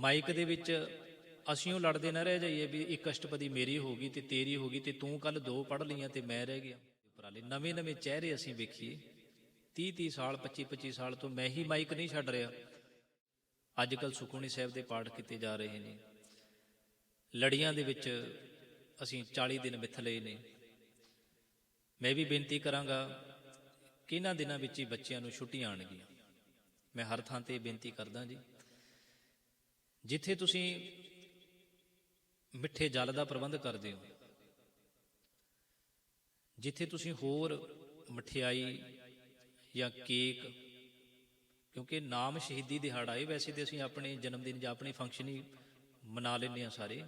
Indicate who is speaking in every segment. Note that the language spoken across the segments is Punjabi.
Speaker 1: ਮਾਈਕ ਦੇ ਵਿੱਚ ਅਸੀਂ ਉਹ ਲੜਦੇ ਨਾ ਰਹਿ ਜਾਈਏ ਵੀ ਇੱਕ ਅਸ਼ਟਪਦੀ ਮੇਰੀ ਹੋ ਗਈ ਤੇ ਤੇਰੀ ਹੋ ਗਈ ਤੇ ਤੂੰ ਕੱਲ ਦੋ ਪੜ ਲਈਆਂ ਤੇ ਮੈਂ ਰਹਿ ਗਿਆ। ਉਪਰਾਲੇ ਨਵੇਂ ਨਵੇਂ ਚਿਹਰੇ ਅਸੀਂ ਵੇਖੀਏ। 30 30 ਸਾਲ 25 25 ਸਾਲ ਤੋਂ ਮੈਂ ਹੀ ਮਾਈਕ ਨਹੀਂ ਛੱਡ ਰਿਹਾ। ਅੱਜ ਕੱਲ ਸੁਖਮਨੀ ਸਾਹਿਬ ਦੇ ਪਾਠ ਕੀਤੇ ਜਾ ਰਹੇ ਨੇ। ਲੜੀਆਂ ਦੇ ਵਿੱਚ ਅਸੀਂ 40 ਦਿਨ ਮਿੱਥ ਲਏ ਨੇ। ਮੈਂ ਵੀ ਬੇਨਤੀ ਕਰਾਂਗਾ ਕਿ ਇਹਨਾਂ ਦਿਨਾਂ ਵਿੱਚ ਹੀ ਬੱਚਿਆਂ ਨੂੰ ਛੁੱਟੀਆਂ ਆਣਗੀਆਂ ਮੈਂ ਹਰ ਥਾਂ ਤੇ ਬੇਨਤੀ ਕਰਦਾ ਜੀ। ਜਿੱਥੇ ਤੁਸੀਂ ਮਿੱਠੇ ਜਲ ਦਾ ਪ੍ਰਬੰਧ ਕਰਦੇ ਹੋ, ਜਿੱਥੇ ਤੁਸੀਂ ਹੋਰ ਮਠਿਆਈ ਜਾਂ ਕੇਕ, ਕਿਉਂਕਿ ਨਾਮ ਸ਼ਹੀਦੀ ਦਿਹਾੜਾ ਹੈ, ਵੈਸੇ ਤੇ ਅਸੀਂ ਆਪਣੇ ਜਨਮ ਦਿਨ ਜਾਂ ਆਪਣੇ ਫੰਕਸ਼ਨ ਹੀ ਮਨਾ ਲੈਂਦੇ ਆ ਸਾਰੇ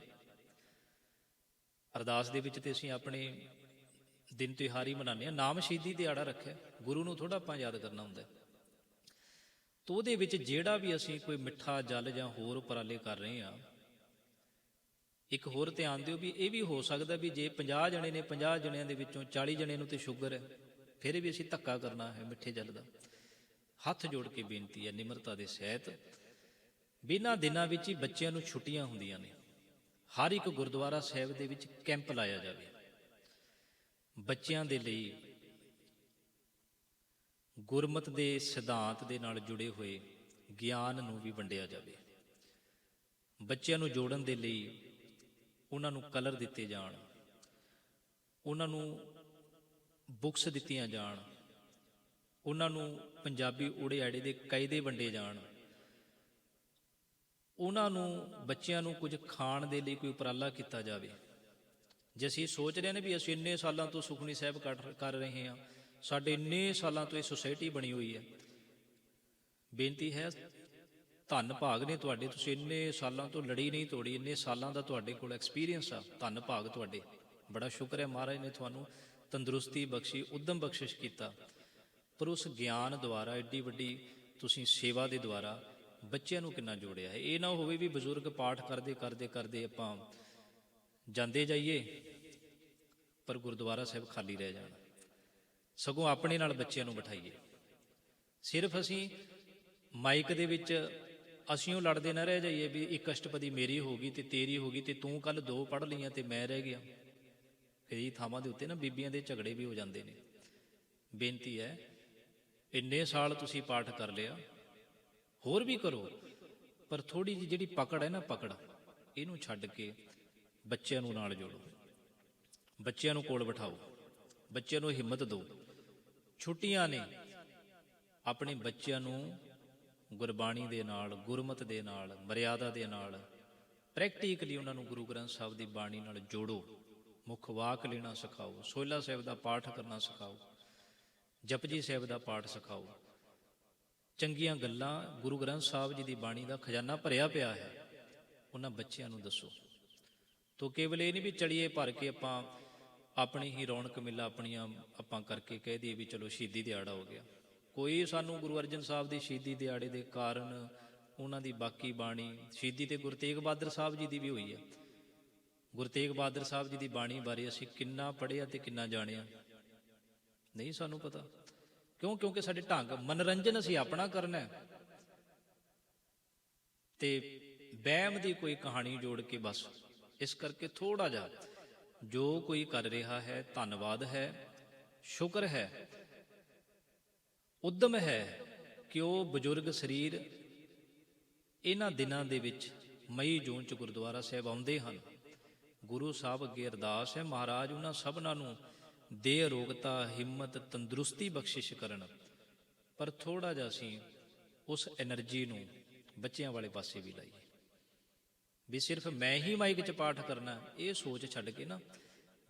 Speaker 1: ਅਰਦਾਸ ਦੇ ਵਿੱਚ ਤੇ ਅਸੀਂ ਆਪਣੇ ਦਿਨ ਤਿਉਹਾਰ ਹੀ ਮਨਾਉਂਦੇ ਆ ਨਾਮ ਸ਼ਹੀਦੀ ਦਿਹਾੜਾ ਰੱਖਿਆ, ਗੁਰੂ ਨੂੰ ਥੋੜਾ ਆਪਾਂ ਯਾਦ ਕਰਨਾ ਹੁੰਦਾ ਹੈ। ਤੋ ਉਹਦੇ ਵਿੱਚ ਜਿਹੜਾ ਵੀ ਅਸੀਂ ਕੋਈ ਮਿੱਠਾ ਜਲ ਜਾਂ ਹੋਰ ਉਪਰਾਲੇ ਕਰ ਰਹੇ ਆ ਇੱਕ ਹੋਰ ਧਿਆਨ ਦਿਓ ਵੀ ਇਹ ਵੀ ਹੋ ਸਕਦਾ ਵੀ ਜੇ 50 ਜਣੇ ਨੇ 50 ਜਣਿਆਂ ਦੇ ਵਿੱਚੋਂ 40 ਜਣਿਆਂ ਨੂੰ ਤੇ ਸ਼ੂਗਰ ਹੈ, ਫਿਰ ਵੀ ਅਸੀਂ ਧੱਕਾ ਕਰਨਾ ਹੈ ਮਿੱਠੇ ਜਲ ਦਾ। ਹੱਥ ਜੋੜ ਕੇ ਬੇਨਤੀ ਹੈ, ਨਿਮਰਤਾ ਦੇ ਸਹਿਤ। ਬਿਨਾਂ ਦਿਨਾਂ ਵਿੱਚ ਹੀ ਬੱਚਿਆਂ ਨੂੰ ਛੁੱਟੀਆਂ ਹੁੰਦੀਆਂ ਨੇ। ਹਰ ਇੱਕ ਗੁਰਦੁਆਰਾ ਸਾਹਿਬ ਦੇ ਵਿੱਚ ਕੈਂਪ ਲਾਇਆ ਜਾਵੇ। ਬੱਚਿਆਂ ਦੇ ਲਈ ਗੁਰਮਤ ਦੇ ਸਿਧਾਂਤ ਦੇ ਨਾਲ ਜੁੜੇ ਹੋਏ ਗਿਆਨ ਨੂੰ ਵੀ ਵੰਡਿਆ ਜਾਵੇ। ਬੱਚਿਆਂ ਨੂੰ ਜੋੜਨ ਦੇ ਲਈ ਉਹਨਾਂ ਨੂੰ ਕਲਰ ਦਿੱਤੇ ਜਾਣ, ਉਹਨਾਂ ਨੂੰ ਬੁੱਕਸ ਦਿੱਤੀਆਂ ਜਾਣ, ਉਹਨਾਂ ਨੂੰ ਪੰਜਾਬੀ ਊੜੇ ਆੜੇ ਦੇ ਕਾਇਦੇ ਵੰਡੇ ਜਾਣ, ਉਹਨਾਂ ਨੂੰ ਬੱਚਿਆਂ ਨੂੰ ਕੁਝ ਖਾਣ ਦੇ ਲਈ ਕੋਈ ਉਪਰਾਲਾ ਕੀਤਾ ਜਾਵੇ। ਜੇ ਅਸੀਂ ਸੋਚ ਰਹੇ ਨੇ ਵੀ ਅਸੀਂ ਇੰਨੇ ਸਾਲਾਂ ਤੋਂ ਸੁਖਣੀ ਸਾਹਿਬ ਕੱਟ- ਕਰ ਰਹੇ ਹਾਂ ਸਾਡੇ ਇੰਨੇ ਸਾਲਾਂ ਤੋਂ ਇਹ ਸੁਸਾਇਟੀ ਬਣੀ ਹੋਈ ਹੈ। ਬੇਨਤੀ ਹੈ, ਧੰਨ ਭਾਗ ਨੇ ਤੁਹਾਡੇ, ਤੁਸੀਂ ਇੰਨੇ ਸਾਲਾਂ ਤੋਂ ਲੜੀ ਨਹੀਂ ਤੋੜੀ, ਇੰਨੇ ਸਾਲਾਂ ਦਾ ਤੁਹਾਡੇ ਕੋਲ ਐਕਸਪੀਰੀਅੰਸ ਆ, ਧੰਨ ਭਾਗ ਤੁਹਾਡੇ। ਬੜਾ ਸ਼ੁਕਰ ਹੈ ਮਹਾਰਾਜ ਨੇ ਤੁਹਾਨੂੰ ਤੰਦਰੁਸਤੀ ਬਖਸ਼ੀ, ਉਦਮ ਬਖਸ਼ਿਸ਼ ਕੀਤਾ। ਪਰ ਉਸ ਗਿਆਨ ਦੁਆਰਾ, ਏਡੀ ਵੱਡੀ ਤੁਸੀਂ ਸੇਵਾ ਦੇ ਦੁਆਰਾ ਬੱਚਿਆਂ ਨੂੰ ਕਿੰਨਾ ਜੋੜਿਆ ਹੈ। ਇਹ ਨਾ ਹੋਵੇ ਵੀ ਬਜ਼ੁਰਗ ਪਾਠ ਕਰਦੇ ਕਰਦੇ ਕਰਦੇ ਆਪਾਂ ਜਾਂਦੇ ਜਾਈਏ, ਪਰ ਗੁਰਦੁਆਰਾ ਸਾਹਿਬ ਖਾਲੀ ਰਹਿ ਜਾਣ। ਸਗੋਂ ਆਪਣੇ ਨਾਲ ਬੱਚਿਆਂ ਨੂੰ ਬਿਠਾਈਏ। ਸਿਰਫ ਅਸੀਂ ਮਾਈਕ ਦੇ ਵਿੱਚ ਅਸੀਂ ਉਹ ਲੜਦੇ ਨਾ ਰਹਿ ਜਾਈਏ ਵੀ ਇੱਕ ਅਸ਼ਟਪਦੀ ਮੇਰੀ ਹੋ ਗਈ ਤੇ ਤੇਰੀ ਹੋ ਗਈ ਤੇ ਤੂੰ ਕੱਲ ਦੋ ਪੜ ਲਈਆਂ ਤੇ ਮੈਂ ਰਹਿ ਗਿਆ। ਕਈ ਥਾਵਾਂ ਦੇ ਉੱਤੇ ਨਾ ਬੀਬੀਆਂ ਦੇ ਝਗੜੇ ਵੀ ਹੋ ਜਾਂਦੇ ਨੇ। ਬੇਨਤੀ ਹੈ, ਇੰਨੇ ਸਾਲ ਤੁਸੀਂ ਪਾਠ ਕਰ ਲਿਆ, ਹੋਰ ਵੀ ਕਰੋ, ਪਰ ਥੋੜੀ ਜਿਹੀ ਜਿਹੜੀ ਪਕੜ ਹੈ ਨਾ ਪਕੜ, ਇਹਨੂੰ ਛੱਡ ਕੇ ਬੱਚਿਆਂ ਨੂੰ ਨਾਲ ਜੋੜੋ। ਬੱਚਿਆਂ ਨੂੰ ਕੋਲ ਬਿਠਾਓ, ਬੱਚਿਆਂ ਨੂੰ ਹਿੰਮਤ ਦਿਓ। ਛੁੱਟੀਆਂ ਨੇ। ਆਪਣੇ ਬੱਚਿਆਂ ਨੂੰ ਗੁਰਬਾਣੀ ਦੇ ਨਾਲ, ਗੁਰਮਤ ਦੇ ਨਾਲ, ਮਰਿਆਦਾ ਦੇ ਨਾਲ, ਪ੍ਰੈਕਟੀਕਲੀ ਉਹਨਾਂ ਨੂੰ ਗੁਰੂ ਗ੍ਰੰਥ ਸਾਹਿਬ ਦੀ ਬਾਣੀ ਨਾਲ ਜੋੜੋ। ਮੁੱਖ ਵਾਕ ਲੈਣਾ ਸਿਖਾਓ, ਸੋਹਿਲਾ ਸਾਹਿਬ ਦਾ ਪਾਠ ਕਰਨਾ ਸਿਖਾਓ, ਜਪਜੀ ਸਾਹਿਬ ਦਾ ਪਾਠ ਸਿਖਾਓ। ਚੰਗੀਆਂ ਗੱਲਾਂ ਗੁਰੂ ਗ੍ਰੰਥ ਸਾਹਿਬ ਜੀ ਦੀ ਬਾਣੀ ਦਾ ਖਜ਼ਾਨਾ ਭਰਿਆ ਪਿਆ ਹੈ। ਉਹਨਾਂ ਬੱਚਿਆਂ ਨੂੰ ਦੱਸੋ। ਤੋ ਕੇਵਲ ਇਹ ਨਹੀਂ ਵੀ ਚੜੀਏ ਭਰ ਕੇ ਆਪਾਂ ਆਪਣੀ ਹੀ ਰੌਣਕ ਮੇਲਾ ਆਪਣੀਆਂ ਆਪਾਂ ਕਰਕੇ ਕਹਿ ਦਈਏ ਵੀ ਚਲੋ ਸ਼ਹੀਦੀ ਦਿਹਾੜਾ ਹੋ ਗਿਆ। ਕੋਈ ਸਾਨੂੰ ਗੁਰੂ ਅਰਜਨ ਸਾਹਿਬ ਦੀ ਸ਼ਹੀਦੀ ਦਿਹਾੜੇ ਦੇ ਕਾਰਨ ਉਹਨਾਂ ਦੀ ਬਾਕੀ ਬਾਣੀ, ਸ਼ਹੀਦੀ ਤੇ ਗੁਰੂ ਤੇਗ ਬਹਾਦਰ ਸਾਹਿਬ ਜੀ ਦੀ ਵੀ ਹੋਈ ਹੈ ਗੁਰੂ ਤੇਗ ਬਹਾਦਰ ਸਾਹਿਬ ਜੀ ਦੀ ਬਾਣੀ ਬਾਰੇ ਅਸੀਂ ਕਿੰਨਾ ਪੜ੍ਹਿਆ ਤੇ ਕਿੰਨਾ ਜਾਣਿਆ। ਨਹੀਂ ਸਾਨੂੰ ਪਤਾ। ਕਿਉਂ? ਕਿਉਂਕਿ ਸਾਡੇ ਢੰਗ, ਮਨੋਰੰਜਨ ਅਸੀਂ ਆਪਣਾ ਕਰਨਾ ਹੈ। ਤੇ ਵਹਿਮ ਦੀ ਕੋਈ ਕਹਾਣੀ ਜੋੜ ਕੇ ਬਸ, ਇਸ ਕਰਕੇ ਥੋੜਾ ਜਿਹਾ ਜੋ ਕੋਈ ਕਰ ਰਿਹਾ ਹੈ, ਧੰਨਵਾਦ ਹੈ, ਸ਼ੁਕਰ ਹੈ। ਉਦਮ ਹੈ ਕਿ ਉਹ ਬਜ਼ੁਰਗ ਸਰੀਰ ਇਹਨਾਂ ਦਿਨਾਂ ਦੇ ਵਿੱਚ ਮਈ ਜੂਨ ਚ ਗੁਰਦੁਆਰਾ ਸਾਹਿਬ ਆਉਂਦੇ ਹਨ। ਗੁਰੂ ਸਾਹਿਬ ਅੱਗੇ ਅਰਦਾਸ ਹੈ, ਮਹਾਰਾਜ ਉਹਨਾਂ ਸਭਨਾਂ ਨੂੰ ਦੇ ਅਰੋਗਤਾ, ਹਿੰਮਤ, ਤੰਦਰੁਸਤੀ ਬਖਸ਼ਿਸ਼ ਕਰਨ। ਪਰ ਥੋੜਾ ਜਿਹਾ ਅਸੀਂ ਉਸ એનર્ਜੀ ਨੂੰ ਬੱਚਿਆਂ ਵਾਲੇ ਪਾਸੇ ਵੀ ਲਾਈਏ। ਵੀ ਸਿਰਫ ਮੈਂ ਹੀ ਮਾਈਕ 'ਚ ਪਾਠ ਕਰਨਾ, ਇਹ ਸੋਚ ਛੱਡ ਕੇ ਨਾ,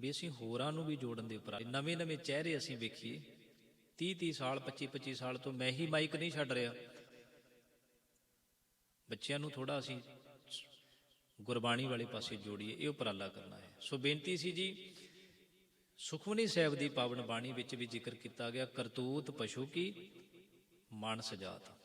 Speaker 1: ਵੀ ਅਸੀਂ ਹੋਰਾਂ ਨੂੰ ਵੀ ਜੋੜਨ ਦੇ ਉਪਰਾਲੇ। ਨਵੇਂ ਨਵੇਂ ਚਿਹਰੇ ਅਸੀਂ ਵੇਖੀਏ। 30 30 ਸਾਲ 25 25 ਸਾਲ ਤੋਂ ਮੈਂ ਹੀ ਮਾਈਕ ਨਹੀਂ ਛੱਡ ਰਿਹਾ। ਬੱਚਿਆਂ ਨੂੰ ਥੋੜਾ ਅਸੀਂ ਗੁਰਬਾਣੀ ਵਾਲੇ ਪਾਸੇ ਜੋੜੀਏ, ਇਹ ਉਪਰਾਲਾ ਕਰਨਾ ਹੈ। ਸੋ ਬੇਨਤੀ ਸੀ ਜੀ, ਸੁਖਮਨੀ ਸਾਹਿਬ ਦੀ ਪਾਵਨ ਬਾਣੀ ਵਿੱਚ ਵੀ ਜ਼ਿਕਰ ਕੀਤਾ ਗਿਆ, ਕਰਤੂਤ ਪਸ਼ੂ ਕੀ, ਮਾਨਸ ਜਾਤ।